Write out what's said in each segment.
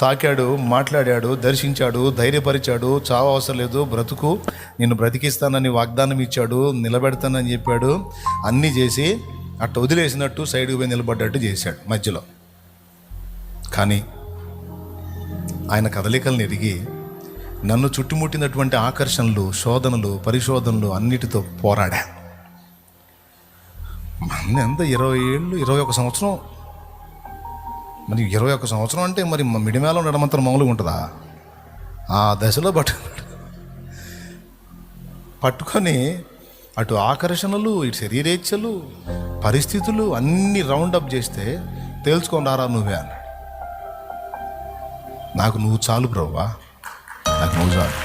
తాకాడు మాట్లాడాడు దర్శించాడు ధైర్యపరిచాడు చావ అవసరం లేదు బ్రతుకు నిన్ను బ్రతికిస్తానని వాగ్దానం ఇచ్చాడు నిలబెడతానని చెప్పాడు అన్నీ చేసి అట్ట వదిలేసినట్టు సైడ్కి పోయి నిలబడ్డట్టు చేశాడు మధ్యలో. కానీ ఆయన కదలికలను ఎరిగి నన్ను చుట్టుముట్టినటువంటి ఆకర్షణలు శోధనలు పరిశోధనలు అన్నిటితో పోరాడా మన ఎంత ఇరవై ఏళ్ళు ఇరవై ఒక సంవత్సరం మరి ఇరవై ఒక్క సంవత్సరం అంటే మరి మిడిమేళం నడమంతరం మామూలుగా ఉంటుందా? ఆ దశలో పట్టు పట్టుకొని అటు ఆకర్షణలు ఇటు శరీరేచ్ఛలు పరిస్థితులు అన్నీ రౌండప్ చేస్తే తేల్చుకొని రారా నువ్వే అన్నాడు. నాకు నువ్వు చాలు బ్రవ్వా నాకు నువ్వు చాలు.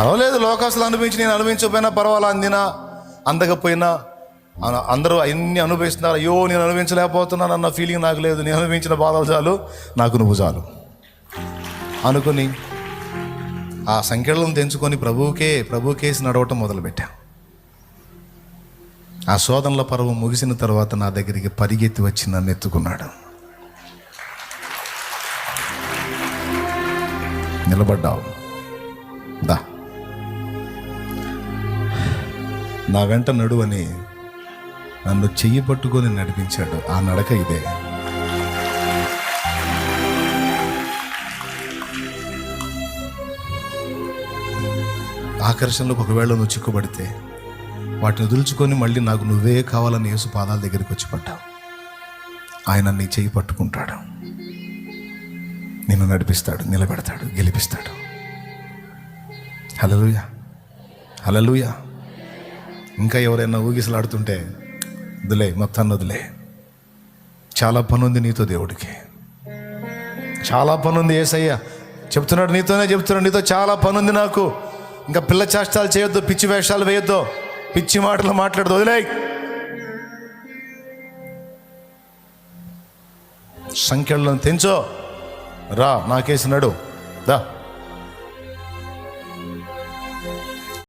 అవలేదు లోకాసులు అనుభవించి నేను అనుభవించకపోయినా పర్వాలా అందినా అందకపోయినా అందరూ అన్ని అనుభవిస్తున్నారు. అయ్యో నేను అనుభవించలేకపోతున్నాను అన్న ఫీలింగ్ నాకు లేదు. నేను అనుభవించిన బాధలు చాలు. నాకు నువ్వు చాలు. అనుకుని ఆ సంఖ్యలను తెంచుకొని ప్రభువుకే ప్రభుకేసి నడవటం మొదలుపెట్టా. ఆ శోధనల పర్వం ముగిసిన తర్వాత నా దగ్గరికి పరిగెత్తి వచ్చి నన్ను ఎత్తుకున్నాడు. నిలబడ్డావు. దా. నా వెంట నడువని నన్ను చెయ్యి పట్టుకొని నడిపించాడు. ఆ నడక ఇదే. ఆకర్షణలకు ఒకవేళ నువ్వు చిక్కుబడితే వాటిని వదులుచుకొని మళ్ళీ నాకు నువ్వే కావాలని యేసు పాదాల దగ్గరికి వచ్చి పడ్డావు. ఆయన నీ చెయ్యి పట్టుకుంటాడు. నిన్ను నడిపిస్తాడు నిలబెడతాడు గెలిపిస్తాడు. హలలుయ హలలుయ ఇంకా ఎవరైనా ఊగిసలాడుతుంటే వదిలే మొత్తాన్ని వదిలే. చాలా పని ఉంది నీతో దేవుడికి. చాలా పని ఉంది ఏసయ్య. చెప్తున్నాడు నీతోనే చెప్తున్నాడు నీతో చాలా పని ఉంది నాకు. ఇంకా పిల్ల చేష్టాలు చేయొద్దు పిచ్చి వేషాలు వేయొద్దు. పిచ్చి మాటలు మాట్లాడదు వదిలే. సంఖ్యలను తెంచో. రా నాకేసి నడు దా.